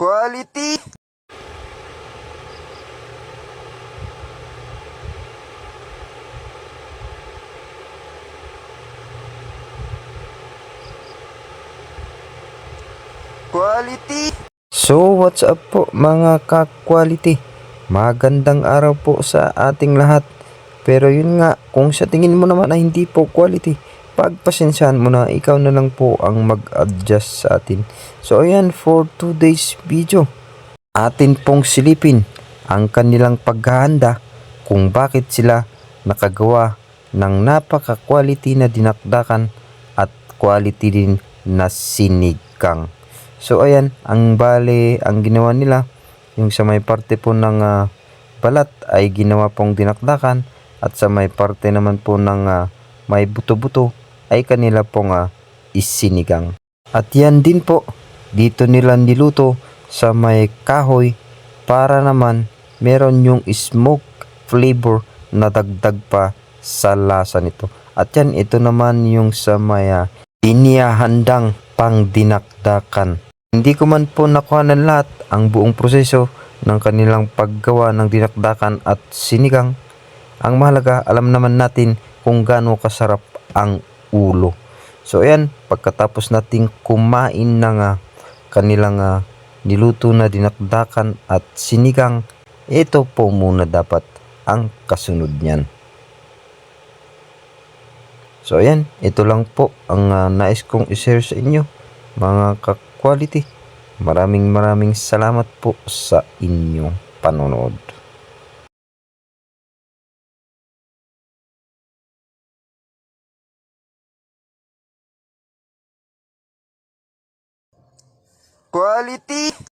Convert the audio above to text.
Quality! Quality! So, what's up po mga ka-quality? Magandang araw po sa ating lahat. Pero yun nga, kung sa tingin mo naman ay hindi po quality, pagpasensyahan mo na ikaw na lang po ang mag-adjust sa atin. So ayan, for today's video, atin pong silipin ang kanilang paghahanda kung bakit sila nakagawa ng napaka-quality na dinakdakan at quality din na sinigang. So ayan, ang bale, ang ginawa nila, yung sa may parte po ng ah, balat ay ginawa pong dinakdakan at sa may parte naman po ng ah, may buto-buto ay kanila pong ah, isinigang. At yan din po, dito nila niluto sa may kahoy para naman meron yung smoke flavor na dagdag pa sa lasa nito. At yan, ito naman yung sa may ah, inihahandang pang dinakdakan. Hindi ko man po nakuha ng lahat ang buong proseso ng kanilang paggawa ng dinakdakan at sinigang. Ang mahalaga, alam naman natin kung gaano kasarap ang ulo. So ayan, pagkatapos nating kumain ng ah, kanilang ah, niluto na dinakdakan at sinigang, ito po muna dapat ang kasunod niyan. So ayan, ito lang po ang ah, nais kong i-share sa inyo mga ka-quality. Maraming maraming salamat po sa inyong panonood. Quality!